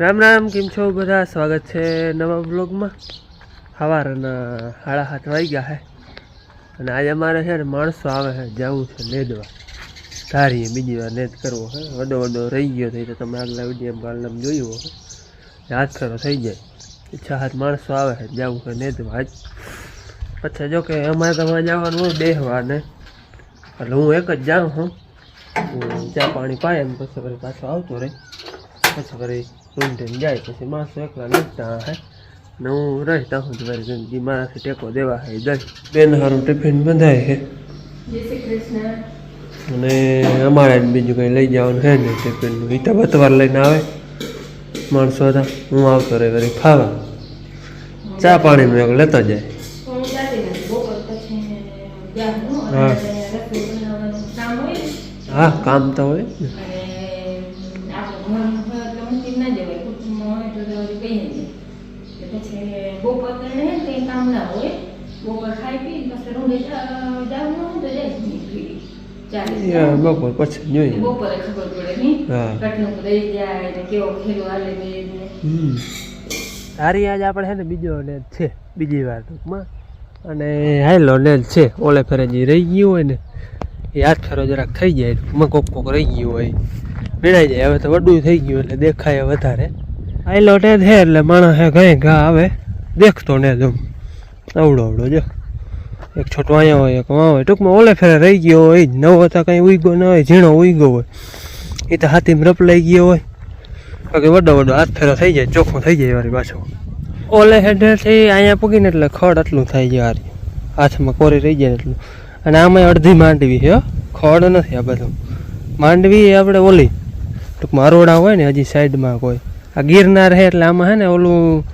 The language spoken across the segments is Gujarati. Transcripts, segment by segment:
રામ રામ, કેમ છો બધા? સ્વાગત છે નવા બ્લોગમાં સવારના સાડા સાત ગયા છે અને આજે અમારે છે ને માણસો આવે છે જવું છે નેદવા. ધારીએ બીજી વાર નેદ કરવો છે વડો વડો રહી ગયો થઈ તો તમે આગલા વીડિયો કાલનામ જોયું હશે હાથ ફેરો થઈ જાય. છ હાથ માણસો આવે છે જવું છે નેદવા. જ પછી જો કે અમારે તમારે જવાનું હોય બેહવા ને એટલે હું એક જ જાઉં હું. ચા પાણી પાય એમ, પછી પાછો આવતો રહે. પછી વળી રૂંઢીને જાય પછી માણસો એકલા નીકળતા હે? ને હું રહેતા હું મારી જિંદગી મારાથી ટેકો દેવા હે દઈ બેન હારું ટિફિન બંધાય છે અને અમારે બીજું કંઈ લઈ જવાનું છે ને ટિફિનનું? ઈટા બતવાર લઈને આવે માણસો હતા હું આવતો રહે વળી ખાવા. ચા પાણીનું એક લેતા જાય. હા. હા કામ તો હોય ને. યા, બપોર પછી જોઈએ. બપોરે ખબર પડે નહીં. હા. કટનું રહી જાય ને કેવો ખેલો હાલે બે ને. હમ. તારી આજ આપણે છે ને બીજો નેજ છે બીજી વાર ટૂંકમાં. અને હાલો નેજ છે ઓલે ફેરે જે રહી ગયું હોય ને એ હાથ ફેરો જરાક થઈ જાય ટૂંકમાં કોક કોક રહી ગયું હોય. ભીણાઈ જાય. હવે તો વડું થઈ ગયું એટલે દેખાય વધારે. હાલો એ છે એટલે માણસ હે ઘાય ઘા આવે. દેખતો ને જમ અવડો અવડો જો. એક છોટો અહીંયા હોય એક વાં હોય. ટૂંકમાં ઓલે ફેરે રહી ગયો હોય. જ નવો તો કંઈ ઉઈગો ન હોય ઝીણો ઉઈગો હોય. એ તો હાથીમાં રપલાઈ ગયો હોય. બાકી વડો વડો હાથ ફેરો થઈ જાય ચોખ્ખો થઈ જાય વારી પાછો. ઓલે હેઠળથી અહીંયા પૂગીને એટલે ખડ આટલું થાય જાય વારી. હાથમાં કોરી રહી જાય એટલું. અને આમાં અડધી માંડવી છે ખડ નથી આ બધું. માંડવી એ આપણે ઓલી ટૂંકમાં અરોડા હોય ને હજી સાઈડમાં કોઈ. આ ગિરનાર છે એટલે આમાં હે ને ઓલું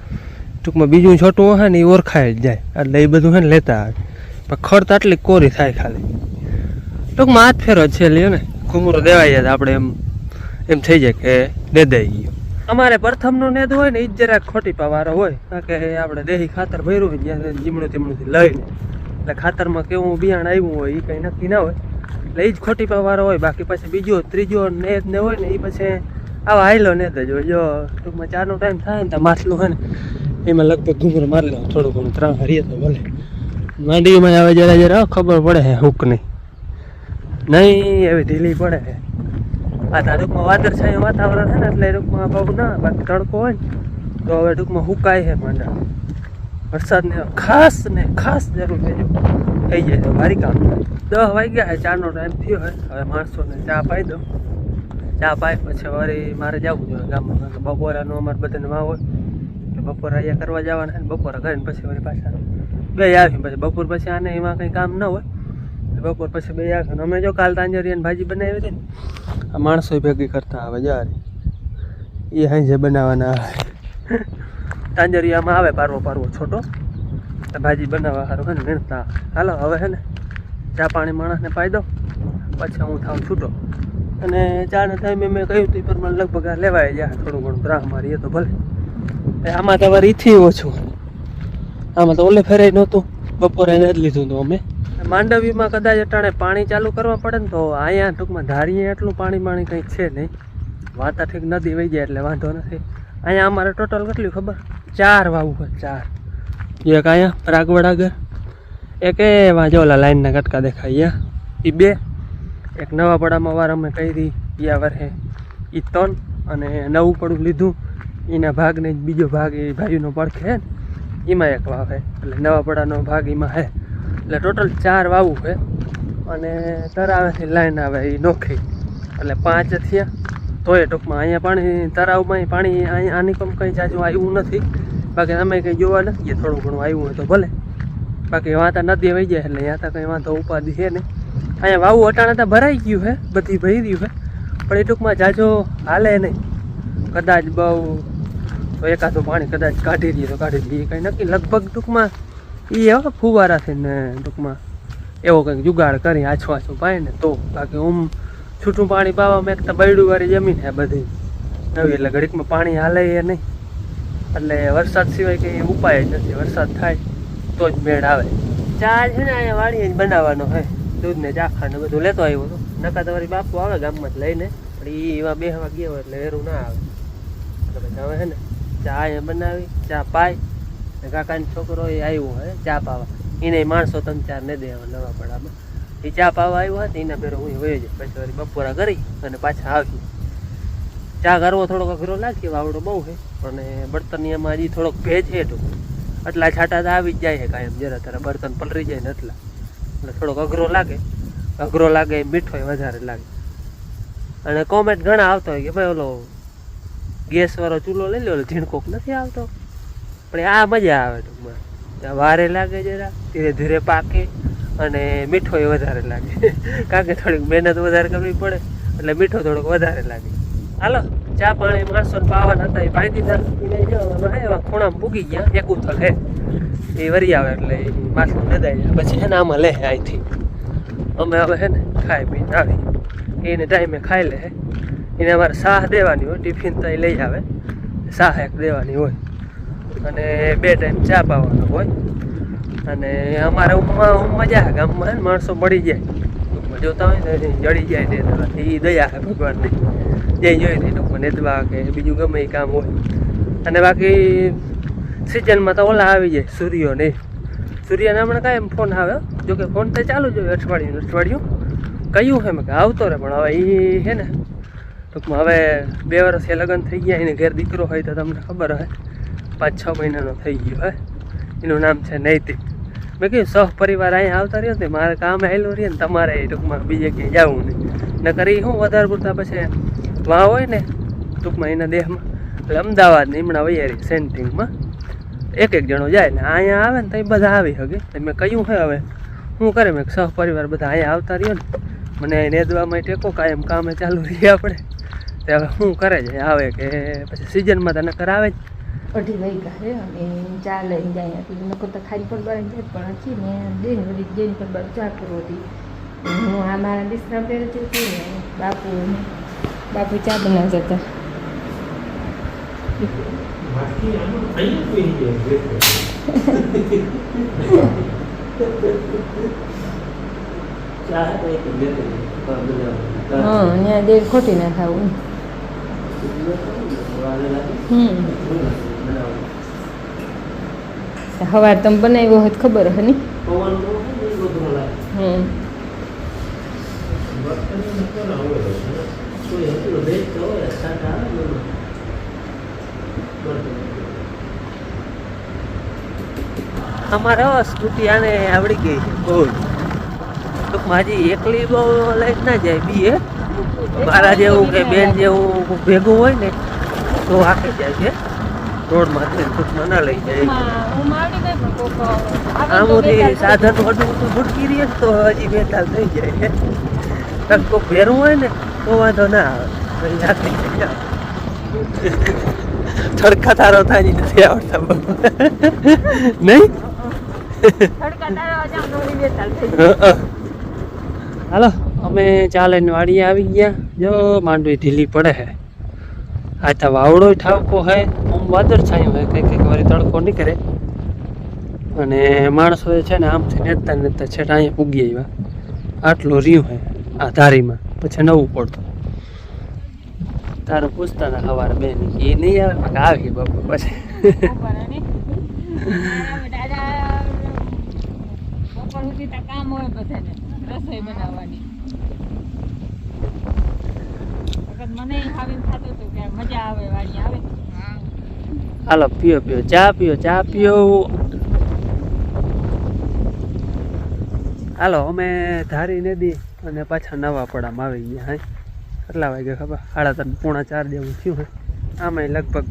ટૂંકમાં બીજું છોટું હોય ને એ ઓળખાય જ જાય. એટલે એ બધું હે ને લેતા આવે. પણ ખર્ચ આટલી કોરી થાય ખાલી. ટૂંકમાં હાથ ફેરો જ છે લ્યો ને. ઘૂમરો દેવાઈ જાય આપણે એમ એમ થઈ જાય કે દેદાઈ ગયો અમારે પ્રથમનો નેદ હોય ને એ જ જરાક ખોટી પાવારો હોય. કે આપણે દેહી ખાતર ભર્યું હોય જીમણું તેમણુંથી લઈને. એટલે ખાતરમાં કેવું બિયાણ આવ્યું હોય એ કંઈ નક્કી ના હોય. એટલે એ જ ખોટી પાવાળો હોય, બાકી પછી બીજો, ત્રીજો નેદ ને હોય ને એ પછી આવા હાઈલો નેદ જ હોય. જો, ટૂંકમાં ચારનો ટાઈમ થાય ને તો માછલું હોય ને, એમાં લગભગ ઘૂમર મારી લો, થોડું ઘણું ત્રણ હરીએ તો ભલે. માંડવીમાં આવે જરા જરા ખબર પડે હે હુક નહીં નહીં એવી ઢીલી પડે હે. આ તો ટૂંકમાં વાદળછાયું વાતાવરણ છે ને, એટલે ટૂંકમાં બહુ ના, બાકી તડકો હોય ને, તો હવે ટૂંકમાં હુકાય છે માંડા વરસાદને ખાસ ને ખાસ જરૂર થઈ જાય તો ભારી કામ દસ વાગ્યા ચાનો ટાઈમ થયો હોય હવે માણસોને ચા પાઈ દઉં. ચા પાઈ પછી વળી મારે જવું જોઈએ ગામમાં. કારણ કે બપોરાનું અમારે બધાને વાવ હોય. કે બપોરે અહીંયા કરવા જવાના છે બપોરે કરીને પછી વળી પાછા બે આવી પછી બપોર પછી આને એમાં કંઈ કામ ન હોય. બપોર પછી બે આવે અમે જો કાલ તાંજરિયાની ભાજી બનાવી હતી ને, આ માણસો ભેગી કરતા આવે જારી એ હાંજે બનાવવાના આવે. તાંજરિયામાં આવે પારવો પારવો છોટો. ભાજી બનાવવા સારું હે ને વીણતા હાલો, હવે હે ને ચા પાણી માણસને પાઈ દો પછી હું થાવ છૂટો. અને ચાના ટાઈમે મેં કહ્યું હતું એ પ્રમાણે લગભગ આ લેવાય જાય થોડું ઘણું ત્રાહ મારીએ તો ભલે. આમાં તમારે ઈથી ઓછું. આમાં તો ઓલે ફેરાય નહોતું, બપોરે એને જ લીધું હતું અમે. માંડવીમાં કદાચ અટાણે પાણી ચાલુ કરવા પડે ને તો અહીંયા ટૂંકમાં ધારીએ એટલું પાણી પાણી કંઈ છે નહીં. વાતા ઠીક નદી વહી જાય એટલે વાંધો નથી. અહીંયા અમારે ટોટલ કેટલી ખબર? ચાર વાવું હોય ચાર. એક અહીંયા રાગવડ આગળ એક એવા જો ઓલા લાઈનના કટકા દેખાય એ બે. એક નવા પડામાં વાર અમે કરી. યા વરહે એ ત્રણ અને નવું પડું લીધું. એના ભાગને જ બીજો ભાગ એ ભાઈનો પડખે એમાં એક વાવ એટલે નવા પડાનો ભાગ એમાં હે. એટલે ટોટલ ચાર વાવું છે અને તરાવેથી લાઈન આવે એ નોખી. એટલે પાંચ થયા. તોય ટૂંકમાં અહીંયા પાણી, તરાવમાં પાણી અહીંયા આની કમ કંઈ જાજુ આવ્યું નથી. બાકી અમે કંઈ જોવા નથી થોડું ઘણું આવ્યું હોય તો ભલે. બાકી વાતા નદી વહી જાય એટલે ત્યાં તો કંઈ વાંધો ઉપાધિ છે નહીં. અહીંયા વાવું અટાણા તો ભરાઈ ગયું છે, બધી ભરી ગયું છે. પણ એ ટૂંકમાં જાજો હાલે નહીં. કદાચ બહુ તો એકાદું પાણી કદાચ કાઢી દઈએ તો કાઢી દઈએ. કંઈ નક્કી લગભગ ટૂંકમાં એ હવે ફુવારાથી ને ટૂંકમાં. એવો કંઈક જુગાડ કરી આછું આછું પાય ને તો. બાકી ઓમ છૂટું પાણી પાવા મેં તો બૈડું વાળી જમીન છે બધી. નવી એટલે ઘડીકમાં પાણી હાલે એ નહીં. એટલે વરસાદ સિવાય કંઈ ઉપાય જ નથી. વરસાદ થાય. તો જ મેળ આવે. ચા છે ને અહીંયા વાળી બનાવવાનો હે. દૂધ ને ચાખા ને બધું લેતો આવ્યો હતો નકા તમારી બાપુ આવે ગામમાં લઈને. પણ એ એવા બે હવા ગયા હોય એટલે વેરું ના આવે. પછી હવે હે ને ચા અહીંયા બનાવી, ચા પાય. ને કાકાનો છોકરો એ આવ્યો હે ચા પાવા. એને માણસો ત્રણ ચાર ને દે હવે નવા પડામાં. એ ચા પાવા આવ્યો હતો એના પેલો હું વયો જાય પછી વળી બપોરા કરી અને પાછા આવી ચા કરવો થોડોક અઘરો લાગે વાવડો બહુ છે પણ એમાં હજી થોડોક ભેજ છે ટૂંક એટલા છાંટા તો આવી જ જાય છે એમ. જરા તારા બર્તન પલરી જાય ને એટલા. એટલે થોડોક અઘરો લાગે. અઘરો લાગે મીઠો વધારે લાગે. અને કોમેન્ટ ઘણા આવતો હોય કે ભાઈ ઓલો ગેસવાળો ચૂલો લઈ લો ઓલો ઝીણકોક નથી આવતો? પણ આ મજા આવે ટૂંકમાં. વારે લાગે જરા, ધીરે ધીરે પાકે અને મીઠો વધારે લાગે. કારણ કે થોડીક મહેનત વધારે કરવી પડે, એટલે મીઠો થોડોક વધારે લાગે. હાલો. ચા પાણી માણસો પાવાના હતા, એ ભાઈ દીધા એવા ખૂણામાં પૂગી ગયા. એક ઉથલ હે. એ વરી આવે એટલે નદાઈ જાય પછી છે ને આમાં લે અહીંથી અમે હવે હે ને ખાઈ પીને આવી. એને ટાઈમે ખાઈ લે એને અમારે સાહ દેવાની હોય, ટિફિન તો એ લઈ આવે. સાહ એક દેવાની હોય. અને બે ટાઈમ ચા પાવાનો હોય. અને અમારે મજા આવે ગામમાં માણસો મળી જાય. જોતા હોય ને જડી જાય ને એ દયા ભગવાનની. જે જોઈ ને નેદવા કે બીજું ગમે એ કામ હોય. અને બાકી સિઝનમાં તો ઓલા આવી જાય સૂર્યો નહીં સૂર્યને હમણાં કાંઈ એમ ફોન આવે? જોકે ફોન તો ચાલુ જ હોય અઠવાડિયું અઠવાડિયું. કયું છે મેં કે આવતો રહે, પણ હવે એ છે ને. ટૂંકમાં હવે બે વર્ષે લગ્ન થઈ ગયા, એને ઘેર દીકરો હોય તો તમને ખબર હોય પાંચ છ મહિનાનો થઈ ગયો હોય એનું નામ છે નૈતિક. મેં કહ્યું સહ પરિવાર અહીંયા આવતા રહ્યો ને, મારે કામ આવેલું રહે ને, તમારે ટૂંકમાં બીજે ક્યાંય જવું નહીં. નકર એ શું, વધારે પૂરતા પછી વાં હોય ને ટૂંકમાં એના દેહમાં. એટલે અમદાવાદ હમણાં વૈયારી સેન્ટિંગમાં. એક એક જણો જાય ને અહીંયા આવે ને તો બધા આવી શકે. તો મેં કહ્યું છે હવે શું કરે? મેં સહ પરિવાર બધા અહીંયા આવતા રહ્યો ને. મને નેદવામાં ટેકો, કાયમ કામે ચાલુ રહીએ આપણે. તે હવે શું કરે છે? આવે કે પછી સિઝનમાં તને કરાવે જ. અઢી વાગ્યા છે અને ચા જાય. એટલે નકર તો ખાલી પર બાર જાય. પણ હતી ને બેન વળી બેન પર બાર ચા કરો હતી. હું આ મારા દીકરા પહેરતી હતી બાપુ બાપુ ચા બનાવતા હતા. હા ત્યાં દેર ખોટી ના ખાવું હમ હવાર તમે બનાવ્યો હોય તો ખબર હે ની હમ અમારે સ્કૂટી આને આવડી ગઈ છે. બહુ ટૂંકમાં હજી એકલી બહુ લઈ ના જાય બી એ. મારા જેવું કે બેન જેવું ભેગું હોય ને તો આખી જાય છે. રોડમાંથી ટૂંકમાં ના લઈ જાય. આમ સુધી સાધન વડું તો ભૂટકી રહીએ તો હજી બે તાલ થઈ જાય છે. કાંઈક ભેરું હોય ને તો વાંધો ના આવે. આખી જાય તડકા તારો થાય નથી આવડતા નહીં? હાલો અમે ચાલે વાડી આવી ગયા. જો માંડવી ઢીલી પડે હે. આ તો વાવડો ઠાવકો હે આમ વાદળ છાયું હોય કંઈક કંઈક વારી તડકો નીકળે. અને માણસો છે ને આમથી નેતા નેતા છેટા અહીંયા પૂગી આવ્યા. આટલું રહ્યું હે આ ધારીમાં. પછી નવું પડતું. તારું પૂછતા હતા સવારે બેન. એ નહીં આવે આવી બાપુ પછી. હાલો, પીઓ પીઓ. ચા પીઓ ચા પીઓ. હાલો, અમે ધારી નદી અને પાછા નવા પડામાં આવી ગયા હે કેટલા વાગે ખબર? સાડા ત્રણ, પોણા ચાર જેવું થયું હોય આમાં લગભગ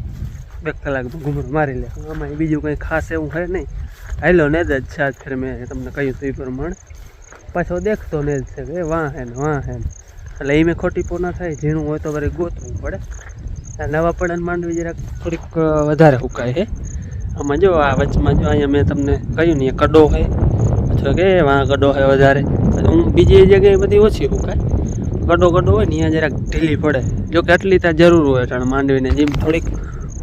બે કલાકમાં ઘૂમર મારી લે. આમાં બીજું કંઈ ખાસ એવું છે નહીં. હાલો ને જ આજ ફેર મેં તમને કહ્યું તો એ પ્રમાણે. પાછો દેખતો ને જ છે કે વાહ હે ને વાહ હે ને. એટલે એ મેં ખોટી પોના થાય, ઝીણું હોય તો વળી ગોતવું પડે. નવા પડાને માંડવી જરાક થોડીક વધારે હુકાય હે. આમાં જો આ વચમાં જો અહીંયા મેં તમને કહ્યું ને કડો હોય અથવા કે વાં કડો હોય વધારે. હું બીજી જગ્યાએ બધી ઓછી હુકાય. કડો ગડો હોય ને અહીંયા જરાક ઢીલી પડે. જો કે આટલી ત્યાં જરૂર હોય કારણ માંડવીને જેમ થોડીક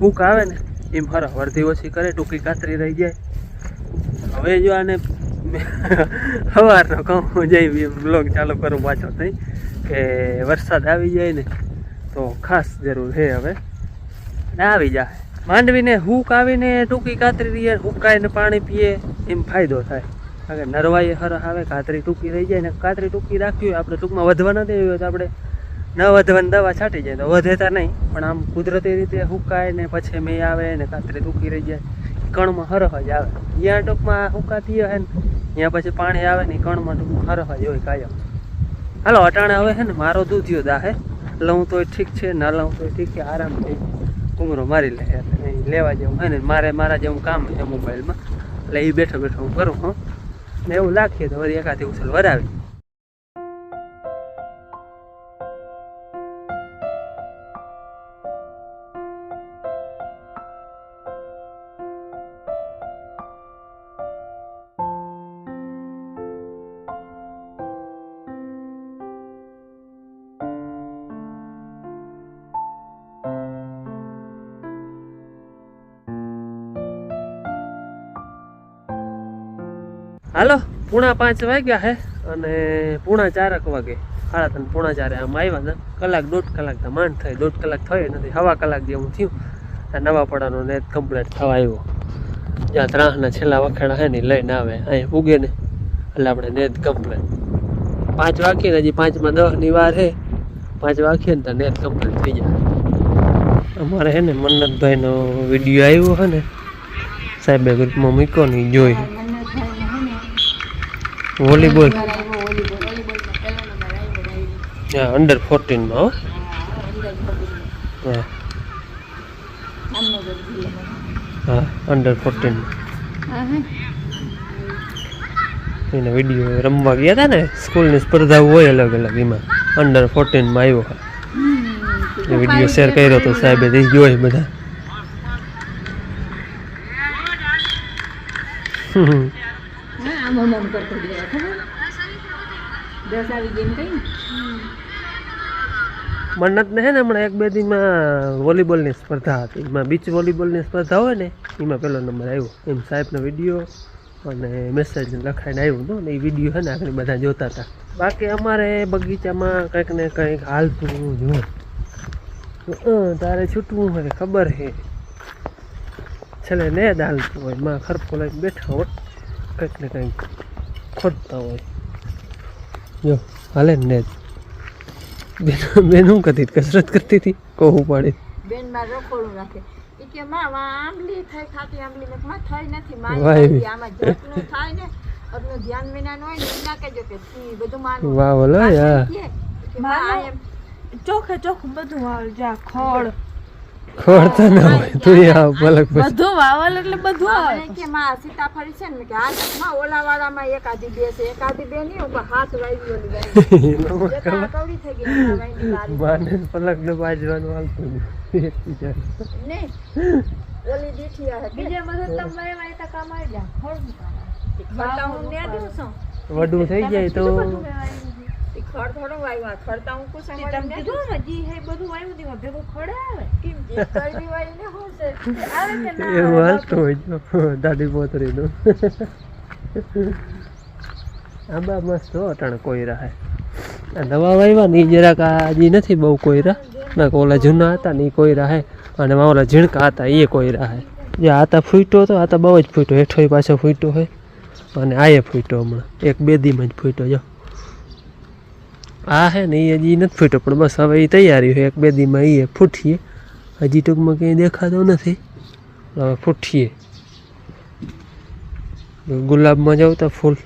હૂક આવે ને, એમ હર વરધી ઓછી કરે, ટૂંકી કાતરી રહી જાય. હવે જો આને સવારનો કહું જઈ બ્લોગ ચાલુ કરું પાછો થઈ કે વરસાદ આવી જાય ને, તો ખાસ જરૂર છે હવે. અને આવી જાય માંડવીને હૂક આવીને ટૂંકી કાતરી રહીએ હુકાઈને પાણી પીએ, એમ ફાયદો થાય. કારણ કે નરવાઈ હર આવે, કાતરી ટૂંકી રહી જાય ને કાતરી ટૂંકી રાખવી હોય, આપણે ટૂંકમાં વધવા ન દેવી હોય તો આપણે ન વધવાની દવા છાંટી જાય. તો વધેતા નહીં, પણ આમ કુદરતી રીતે હુકાય ને પછી મેં આવે ને કાતરી ટૂંકી રહી જાય કણમાં હરખ જ આવે. ત્યાં ટૂંકમાં હુકાતી હોય ને ત્યાં પછી પાણી આવે ને કણમાં ટૂંકમાં હરહ જ હોય કાયમ. હાલો, અટાણે હવે છે ને, મારો દૂધિયો દાહે લઉં તોય ઠીક છે, ના લઉં તોય ઠીક છે આરામથી કુમરો મારી લે લેવા જેવું હોય ને, મારે મારા જેવું કામ છે મોબાઈલમાં. એટલે એ બેઠો બેઠો હું કરું, હું. ને એવું લાગીએ તો વળી એકાદી ઉછળ વરાવી હાલો, પૂણા પાંચ વાગ્યા હે અને પૂણા ચારક વાગે. સાડા ત્રણ પૂણા ચારે આમ આવ્યા ને કલાક દોઢ કલાક તો માંડ થઈ દોઢ કલાક થઈ નથી, હવા કલાક જેવું થયું. આ નવા પડાનો નેટ કમ્પ્લીટ થવા આવ્યો. જ્યાં ત્રાસના છેલ્લા વખેડા હે ને લઈને આવે. અહીં ઉગે ને, એટલે આપણે નેત કમ્પ્લીટ પાંચ વાગીએ ને હજી પાંચમાં દસની વાર હે. પાંચ વાગીએ ને તો નેત કમ્પ્લીટ થઈ જાય. અમારે હે ને મન્નતભાઈનો વીડિયો આવ્યો હે ને, સાહેબે ગ્રુપમાં મૂક્યો ને જોઈ. વોલીબોલ હા અંડર ફોર્ટીનમાં હો હા. હા અંડર ફોર્ટીન એના વીડિયો રમવા ગયા હતા ને સ્કૂલની સ્પર્ધાઓ હોય અલગ અલગ એમાં. અંડર ફોર્ટીનમાં આવ્યો એ વીડિયો શેર કર્યો તો સાહેબે ગયો હોય બધા. હમ. આમ આમ કરતો ગયા ખબર? દસ આવી ગઈ એમ કઈ મન્નતને હે ને હમણાં એક બે દીમાં વોલીબોલની સ્પર્ધા હતી. એમાં બીચ વોલીબોલની સ્પર્ધા હોય ને એમાં પહેલો નંબર આવ્યો. એમ સાહેબનો વીડિયો અને મેસેજ લખાઈને આવ્યું હતું ને એ વીડિયો છે ને આગળ બધા જોતા હતા. બાકી અમારે બગીચામાં કંઈક ને કંઈક હાલતું જ હોય અ, તારે છૂટવું હોય ખબર હે. છેલ્લે ને જ હાલતું હોય. માં ખરપો લઈને બેઠા હોય કંઈક ને કંઈક ખોદતા હોય. જો હાલે ને બેન બેન શું કરતી? કસરત કરતી હતી? કહું પાડી બેનમાં રખોડું રાખે. એ કે માં વા આંબલી થઈ ખાતી આંબલી મેં માં થઈ નથી. માં વાહ ઈ એવી. નથી. આમાં જતનું થાય ને એટલું ધ્યાન વિના હોય ને ના કહેજો કે ઈ બધું માનું. વાહ બોલો યા કે કે માં એમ ચોખે ચોખ્ખું બધું વાવલ જા ખડ ખોરતા ના હોય તું આ પલક બધું વાવલ એટલે બધું આવે. કે માં સીતાફળી છે ને કે હા માં ઓલા વાળામાં એકાદી બે છે આધી બે નહીં ઉપર હાથ વાવી ઓલી કવડી થઈ ગઈ. માને પલક ને બાજવાનું હાલતું નહીં. એક બીજા ઓલી દીઠી આ હતી. મદદ બધું તમે વાય તો કામ આવી જા ખડ ખડતા વડું થઈ જાય તો ખડ થોડું વાવ્યું હું તમે કીધું ને જી હે બધું વાવ્યું તેમાં ભેગું ખડે આવે. કેમ જે કરવી વાવી ને શું આવે કે ના એવું હાલતું હોય જો દાદી પોતરીનું આંબા મસ્ત હો અટાણે કોઈ રહે આ નવા વાવ્યા ને એ જરાક આજી નથી બહુ કોઈ રહે ના ઓલા જૂના હતા ને એ કોઈ રહે અને ઓલા ઝીણકા હતા એ કોઈ હે. જે આતા ફૂટ્યો હતો આતા બહુ જ ફૂટ્યો હેઠો પાછો ફૂટ્યો હોય અને આ એ ફૂટ્યો હમણાં. એક બે દીમાં જ ફૂટ્યો જો. આ હે ને એ હજી નથી ફૂટ્યો, પણ બસ હવે એ તૈયારી હોય એક બે દીમાં એ ફૂટીએ. હજી ટૂંકમાં કંઈ દેખાતો નથી. હવે ફૂટીએ. ગુલાબમાં જાવ તો ફૂલ.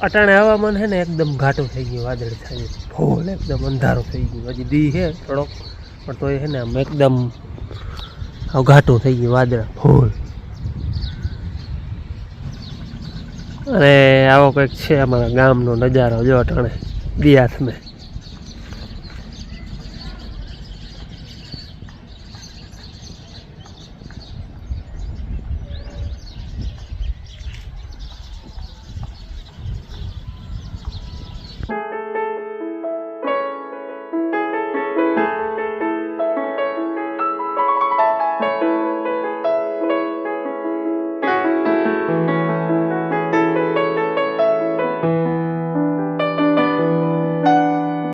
અટાણે હવામાન છે ને એકદમ ઘાટું થઈ ગયું, વાદળ થાય ફૂલ એકદમ અંધારું થઈ ગયું. હજી દી છે થોડોક, પણ તોય છે ને આમ એકદમ ઘાટું થઈ ગયું, વાદળ, ફૂલ. અને આવો કંઈક છે અમારા ગામનો નજારો જો અટાણે દિયાસમાં